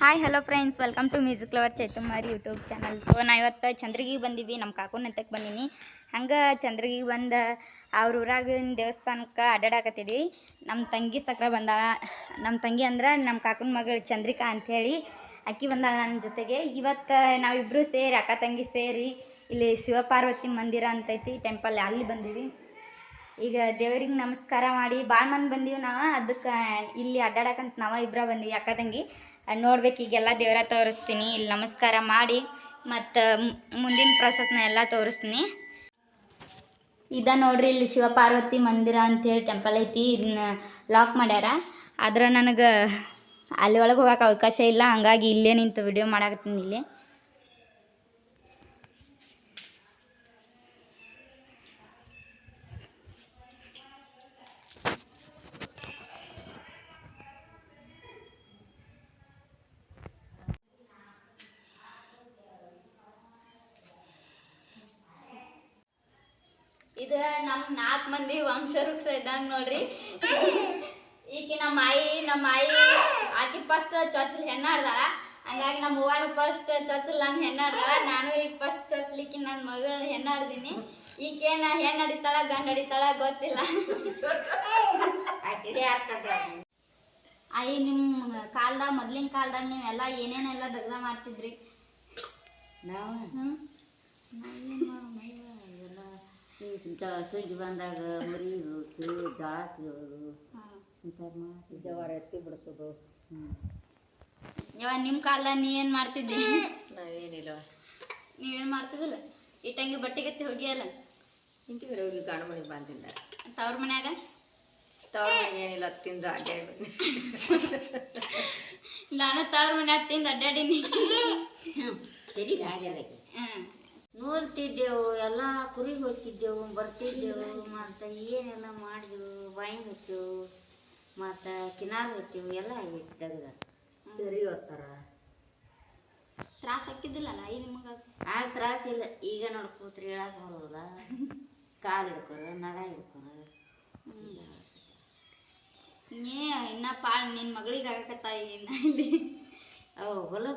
Hi hello friends welcome to music lover Chaitumari YouTube channel so ನಾ ಇವತ್ತು ಚಂದ್ರಗಿಗೆ ಬಂದೀವಿ ನಮ್ಮ ಕಾಕುನ ಹತ್ತಕ್ಕೆ ಬಂದೀನಿ ಹಂಗೆ ಚಂದ್ರಗಿಗೆ ಬಂದ ಅವ್ರ ಊರಾಗಿನ ದೇವಸ್ಥಾನಕ್ಕೆ ಅಡ್ಡಾಡಕತ್ತಿದ್ವಿ ನಮ್ಮ ತಂಗಿ ಸಕ್ರ ಬಂದಾಳ ನಮ್ಮ ತಂಗಿ ಅಂದ್ರೆ ನಮ್ಮ ಕಾಕನ ಮಗಳು ಚಂದ್ರಿಕಾ ಅಂಥೇಳಿ ಅಕ್ಕಿ ಬಂದಾಳ ನನ್ನ ಜೊತೆಗೆ ಇವತ್ತು ನಾವಿಬ್ಬರು ಸೇರಿ ಅಕ್ಕ ತಂಗಿ ಸೇರಿ ಇಲ್ಲಿ ಶಿವಪಾರ್ವತಿ ಮಂದಿರ ಅಂತೈತಿ ಟೆಂಪಲ್ ಅಲ್ಲಿ ಬಂದೀವಿ ಈಗ ದೇವ್ರಿಗೆ ನಮಸ್ಕಾರ ಮಾಡಿ ಭಾಳ ಮಂದಿ ಬಂದೀವಿ ನಾವು ಅದಕ್ಕೆ ಇಲ್ಲಿ ಅಡ್ಡಾಡಕಂತ ನಾವು ಇಬ್ಬರ ಬಂದೀವಿ ಅಕ್ಕ ತಂಗಿ ನೋಡ್ಬೇಕು, ಈಗೆಲ್ಲ ದೇವರ ತೋರಿಸ್ತೀನಿ. ಇಲ್ಲಿ ನಮಸ್ಕಾರ ಮಾಡಿ, ಮತ್ತು ಮುಂದಿನ ಪ್ರೊಸೆಸ್ನ ಎಲ್ಲ ತೋರಿಸ್ತೀನಿ. ಇದ ನೋಡ್ರಿ, ಇಲ್ಲಿ ಶಿವಪಾರ್ವತಿ ಮಂದಿರ ಅಂತೇಳಿ ಟೆಂಪಲ್ ಐತಿ. ಇದನ್ನ ಲಾಕ್ ಮಾಡ್ಯಾರ. ಆದ್ರೆ ನನಗೆ ಅಲ್ಲಿ ಒಳಗೆ ಹೋಗಕ್ಕೆ ಅವಕಾಶ ಇಲ್ಲ. ಹಂಗಾಗಿ ಇಲ್ಲೇ ನಿಂತು ವಿಡಿಯೋ ಮಾಡಾಕತ್ತೀನಿ ಇಲ್ಲಿ. ಇದು ನಮ್ಮ ನಾಲ್ಕು ಮಂದಿ ವಂಶವೃಕ್ಷ ಇದ್ದಂಗೆ ನೋಡ್ರಿ. ಈಕೆ ನಮ್ಮ ಮಾಯಿ ನಮ್ಮ ಮಾಯಿ ಆಕೆ ಫಸ್ಟ್ ಚೊಚ್ಲಿ ಹೆಣ್ಣಾಡ್ದಾಳ. ಹಂಗಾಗಿ ನಮ್ಮ ಅವ್ವನು ಫಸ್ಟ್ ಚೊಚ್ಚಲ್ ನಾನು ಹೆಣ್ಣಾಡ್ದಾಳ. ನಾನು ಈಗ ಫಸ್ಟ್ ಚೊಚ್ಚಲಿಕ್ಕೆ ನನ್ನ ಮಗಳು ಹೆಣ್ಣಾಡ್ದೀನಿ. ಈಕೇನ ಹೆಣ್ಣು ಅಡಿತಾಳ ಗಂಡ ಅಡಿತಾಳ ಗೊತ್ತಿಲ್ಲ. ಅಯ್ಯ ನಿಮ್ಮ ಕಾಲ್ದಾಗ ಮೊದ್ಲಿನ ಕಾಲ್ದಾಗ ನೀವೆಲ್ಲ ಏನೇನೆಲ್ಲ ದಗ್ದ ಮಾಡ್ತಿದ್ರಿ? ನಾವು? ಈ ಸುಗ್ಗಿ ಬಂದಾಗ ಮರಿ ರೋಟು ಜೋಳ ಕೀಳೋದು. ಇಂಥದ್ದು ಮಾಡ್ತಿದ್ದೆ ಜವಾರ ಎತ್ತಿ ಬಿಡಿಸೋದು. ಹ್ಞೂ ಯಾವ ನಿಮ್ಮ ಕಾಲ ನೀ ಏನು ಮಾಡ್ತಿದ್ದಿ? ನಾವೇನಿಲ್ಲ ನೀವೇನು ಮಾಡ್ತಿದ್ದಿಲ್ಲ? ಇಟ್ಟಂಗಿ ಬಟ್ಟೆಗತ್ತಿ ಹೋಗಿಯಲ್ಲ? ಇಂತಿವಿ ಹೋಗಿ ಗಾಣ ಮನೆಗೆ ಬಂದಿಲ್ಲ ತವ್ರ ಮನ್ಯಾಗ? ತವ್ರ ಮನೆಗೆ ಏನಿಲ್ಲ ತಿಂದು ಅಡ್ಡಾಡಿ ನಾನು ತವ್ರ ಮನ್ಯಾಗ ತಿಂದು ಅಡ್ಡಾಡೀನಿ ಸರಿ ಹಾಗೆ ಹ್ಮ್. ನೋಡ್ತಿದ್ದೆವು ಎಲ್ಲ ಕುರಿ ಹೋಗ್ತಿದ್ದೆವು ಬರ್ತಿದ್ದೆವು ಮತ್ತು ಏನೆಲ್ಲ ಮಾಡಿದೆವು ಬಾಯಿ ಹೋಗ್ತೇವು ಮತ್ತು ಕಿನಾರ್ ಹೊತ್ತೇವು ಎಲ್ಲ ಆಗೈತಿ ತೆಗ್ದ ತೆರಿಗೆ ಹೋಗ್ತಾರ. ತ್ರಾಸ ಹಾಕಿದ್ದಿಲ್ಲ ನಾಯಿ ನಿಮಗ? ಆಗ ತ್ರಾಸಿಲ್ಲ ಈಗ ನೋಡಿ ಕೂತ್ರಿ ಹೇಳಕ್ಕೆ ಬರೋಲ್ಲ. ಕಾಲು ಹಿಡ್ಕೊರ ನಡ ಹಿಡ್ಕೊರ ನೀ ಇನ್ನ ಪಾಲ್ ನಿನ್ನ ಮಗಳಿಗೆ ಆಗಕತ್ತಾಳ ಇನ್ನ ಇಲ್ಲಿ ಅವು ಹೊಲದ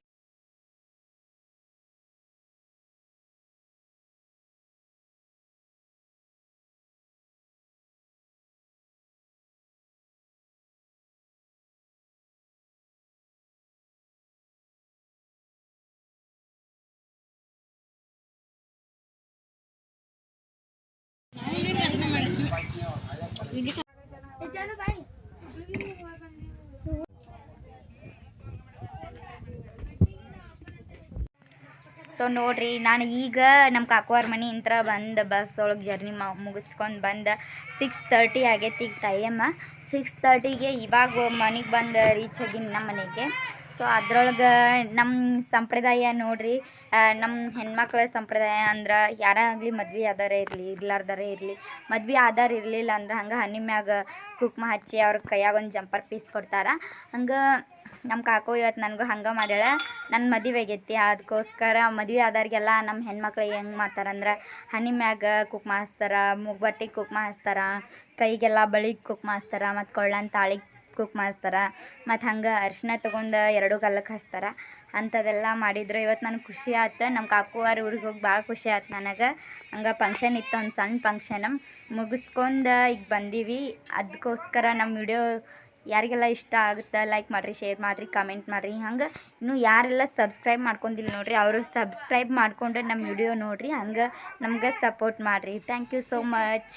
ಸೊ ನೋಡ್ರಿ, ನಾನು ಈಗ ನಮ್ಮ ಕಾಕುವಾರ ಮನೆ ಇಂತ್ರ ಬಂದ ಬಸ್ ಒಳಗೆ ಜರ್ನಿ ಮಾ ಮುಗಿಸ್ಕೊಂಡು ಬಂದ ಸಿಕ್ಸ್ ತರ್ಟಿ ಆಗೈತಿ ಈಗ ಟೈಮ ಸಿಕ್ಸ್ ತರ್ಟಿಗೆ ಇವಾಗ ಮನೆಗೆ ಬಂದು ರೀಚ್ ಆಗೀನಿ ನಮ್ಮ ಮನೆಗೆ. ಸೊ ಅದ್ರೊಳಗೆ ನಮ್ಮ ಸಂಪ್ರದಾಯ ನೋಡ್ರಿ ನಮ್ಮ ಹೆಣ್ಮಕ್ಳ ಸಂಪ್ರದಾಯ ಅಂದ್ರೆ ಯಾರೇ ಆಗಲಿ ಮದ್ವೆ ಆದಾರ ಇರಲಿ, ಇರ್ಲಾರ್ದಾರೆ ಇರಲಿ, ಮದ್ವೆ ಆಧಾರ ಇರಲಿಲ್ಲ ಅಂದ್ರೆ ಹಂಗೆ ಹನಿ ಮ್ಯಾಗ ಕುಕ್ಮ ಹಚ್ಚಿ ಅವ್ರ ಕೈಯಾಗ ಒಂದು ಜಂಪರ್ ಪೀಸ್ ಕೊಡ್ತಾರೆ. ಹಂಗೆ ನಮ್ಮ ಕಾಕು ಇವತ್ತು ನನಗೂ ಹಂಗೆ ಮಾಡ್ಯಾಳ ನನ್ನ ಮದುವೆ ಆಗೈತಿ ಅದಕ್ಕೋಸ್ಕರ ಮದುವೆ ಆದವ್ರಿಗೆಲ್ಲ ನಮ್ಮ ಹೆಣ್ಮಕ್ಳು ಹೆಂಗೆ ಮಾಡ್ತಾರಂದ್ರೆ ಹನಿ ಮ್ಯಾಗ ಕುಕ್ಮ ಹಚ್ತಾರ ಮೂಗ್ಬಟ್ಟಿಗೆ ಕುಕ್ಮ ಹಚ್ತಾರ, ಕೈಗೆಲ್ಲ ಬಳಿಗೆ ಕುಕ್ಮ ಹಚ್ತಾರ, ಮತ್ತು ಕೊಳ್ಳನ್ ತಾಳಿಗೆ ಕುಕ್ಮ ಮಾಡಿಸ್ತಾರೆ. ಮತ್ತು ಹಂಗೆ ಅರಿಶಿನ ತೊಗೊಂಡು ಎರಡು ಗಲ್ಲಕ್ಕೆ ಹಚ್ತಾರ. ಅಂಥದ್ದೆಲ್ಲ ಮಾಡಿದ್ರು. ಇವತ್ತು ನನಗೆ ಖುಷಿ ಆಯ್ತು ನಮ್ಮ ಕಾಕುವಾರ ಊರಿಗೆ ಹೋಗಿ ಭಾಳ ಖುಷಿ ಆಯ್ತು ನನಗೆ. ಹಂಗೆ ಫಂಕ್ಷನ್ ಇತ್ತು ಒಂದು ಸಣ್ಣ ಫಂಕ್ಷನ್ ಮುಗಿಸ್ಕೊಂಡು ಈಗ ಬಂದೀವಿ. ಅದಕ್ಕೋಸ್ಕರ ನಮ್ಮ ವಿಡಿಯೋ ಯಾರಿಗೆಲ್ಲ ಇಷ್ಟ ಆಗುತ್ತೆ ಲೈಕ್ ಮಾಡಿರಿ ಶೇರ್ ಮಾಡಿರಿ ಕಮೆಂಟ್ ಮಾಡಿರಿ. ಹಂಗೆ ಇನ್ನೂ ಯಾರೆಲ್ಲ ಸಬ್ಸ್ಕ್ರೈಬ್ ಮಾಡ್ಕೊಂಡಿಲ್ಲ ನೋಡಿರಿ, ಅವರು ಸಬ್ಸ್ಕ್ರೈಬ್ ಮಾಡ್ಕೊಂಡ್ರೆ ನಮ್ಮ ವಿಡಿಯೋ ನೋಡಿರಿ. ಹಂಗೆ ನಮ್ಗೆ ಸಪೋರ್ಟ್ ಮಾಡಿರಿ. Thank you so much